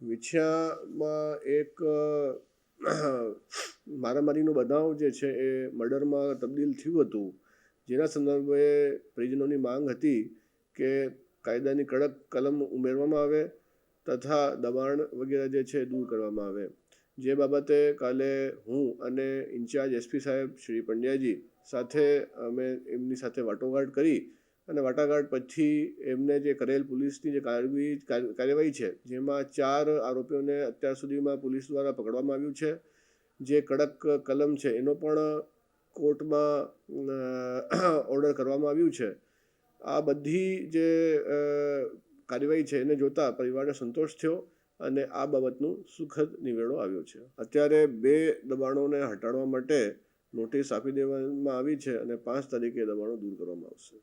વિછિયામાં એક મારામારીનો બનાવ જે છે એ મર્ડરમાં તબદીલ થયું હતું. જેના સંદર્ભે પરિજનોની માંગ હતી કે કાયદાની કડક કલમ ઉમેરવામાં આવે તથા દબાણ વગેરે જે છે દૂર કરવામાં આવે. જે બાબતે કાલે હું અને ઇન્ચાર્જ એસપી સાહેબ શ્રી પંડ્યાજી સાથે અમે એમની સાથે વાટોઘાટ કરી અને વાટાઘાટ પછી એમને જે કરેલ પોલીસની જે કાર્યવાહી કાર્યવાહી છે, જેમાં ચાર આરોપીઓને અત્યાર સુધીમાં પોલીસ દ્વારા પકડવામાં આવ્યું છે. જે કડક કલમ છે, એનો પણ કોર્ટમાં ઓર્ડર કરવામાં આવ્યું છે. આ બધી જે કાર્યવાહી છે, એને જોતા પરિવારને સંતોષ થયો અને આ બાબતનું સુખદ નિવેડો આવ્યો છે. અત્યારે બે દબાણોને હટાડવા માટે નોટિસ આપી દેવામાં આવી છે અને પાંચ તારીખે દબાણો દૂર કરવામાં આવશે.